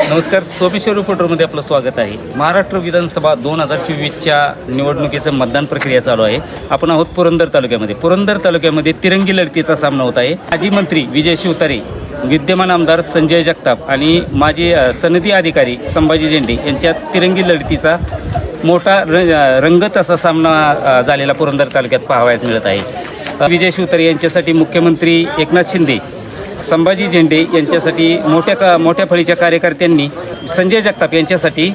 नमस्कार सोमेश्वर रिपोर्टरमध्ये आपलं स्वागत आहे. महाराष्ट्र विधानसभा दोन हजार चोवीसच्या निवडणुकीचं मतदान प्रक्रिया चालू आहे. आपण आहोत पुरंदर तालुक्यामध्ये. पुरंदर तालुक्यामध्ये तिरंगी लढतीचा सामना होत आहे. माजी मंत्री विजय शिवतारे विद्यमान आमदार संजय जगताप आणि माजी सनदी अधिकारी संभाजी झेंडे यांच्यात तिरंगी लढतीचा मोठा र रंगत असा सामना झालेला पुरंदर तालुक्यात पाहावयास मिळत आहे. विजय शिवतारे यांच्यासाठी मुख्यमंत्री एकनाथ शिंदे संभाजी झेंडे यांच्यासाठी मोठ्या का मोठ्या फळीच्या कार्यकर्त्यांनी संजय जगताप यांच्यासाठी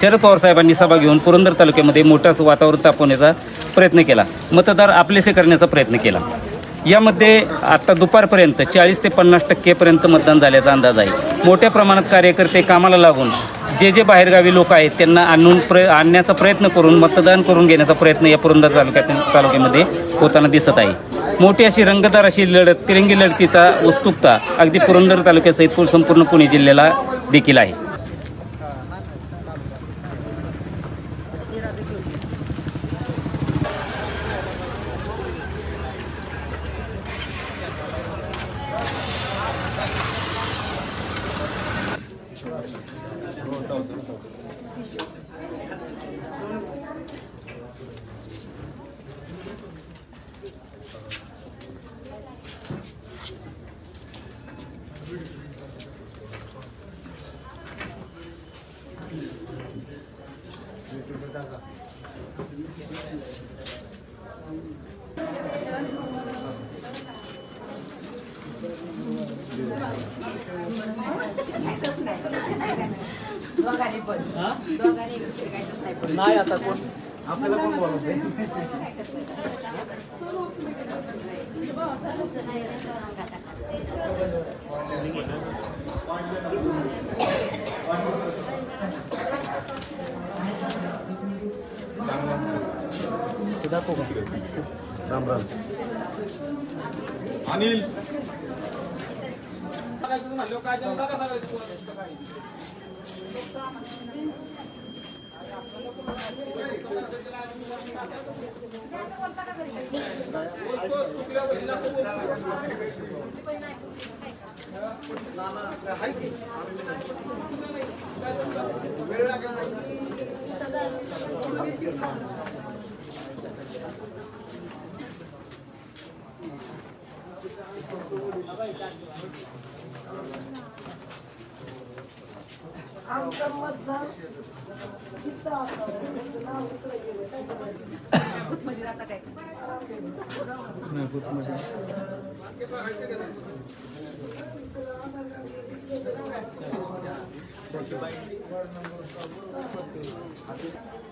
शरद पवार साहेबांनी सभा घेऊन पुरंदर तालुक्यामध्ये मोठं वातावरण तापवण्याचा प्रयत्न केला. मतदार आपलेसे करण्याचा प्रयत्न केला. यामध्ये आत्ता दुपारपर्यंत चाळीस ते पन्नास टक्केपर्यंत मतदान झाल्याचा अंदाज आहे. मोठ्या प्रमाणात कार्यकर्ते कामाला लागून जे जे बाहेरगावी लोक आहेत त्यांना आणून प्र आणण्याचा प्रयत्न करून मतदान करून घेण्याचा प्रयत्न या पुरंदर तालुक्यात तालुक्यामध्ये होताना दिसत आहे. मोठी अशी रंगदार अशी लढत तिरंगी लढतीचा उत्सुकता अगदी पुरंदर तालुक्यासहित संपूर्ण पुणे जिल्ह्याला देखील आहे. दोघांनी पण दोघांनी फिरकायचंच नाही पण नाही आता कोण आपल्याला कोण राम राम अनिल बोलवतंय ते दाखव का? राम राम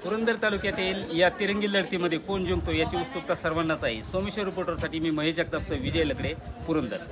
पुरंदर तालुक्यातील या तिरंगी लढतीमध्ये कोण जिंकतो याची उत्सुकता सर्वांनाच आहे. सोमेश्वर रिपोर्टरसाठी मी महेश जगतापसह विजय लकडे पुरंदर.